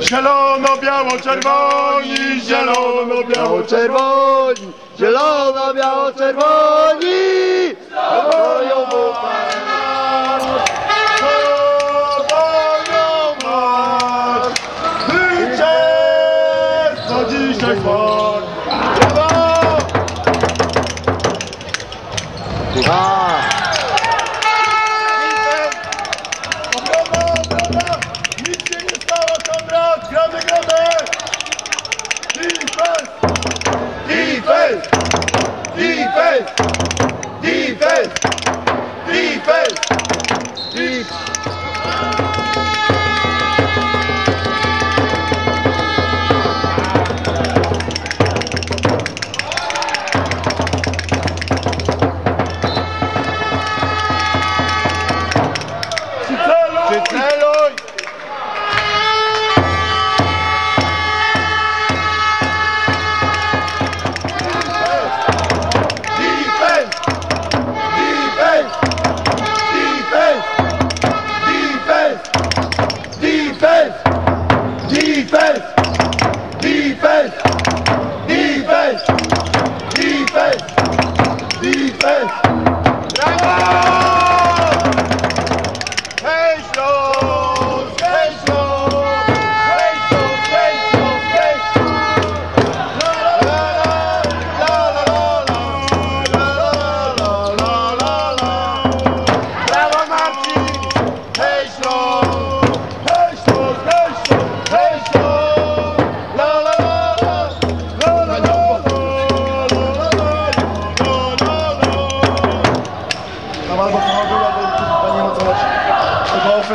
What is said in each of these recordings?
Zielono, biało, czerwoni, zielono, biało, czerwoni, zielono, biało, czerwoni. 나이스볼 잡아 아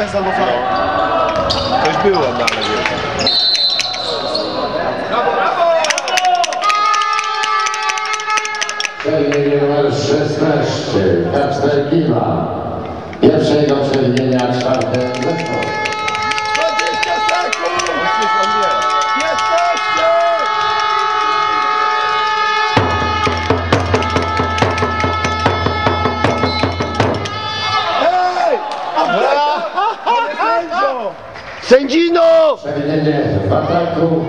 Ofens albo flag. Coś było, no ale wiesz. Przewinienie numer 16. Kacper Kima. Pierwszego przewinienia czwarte zespół. Sędzino! Sędzino!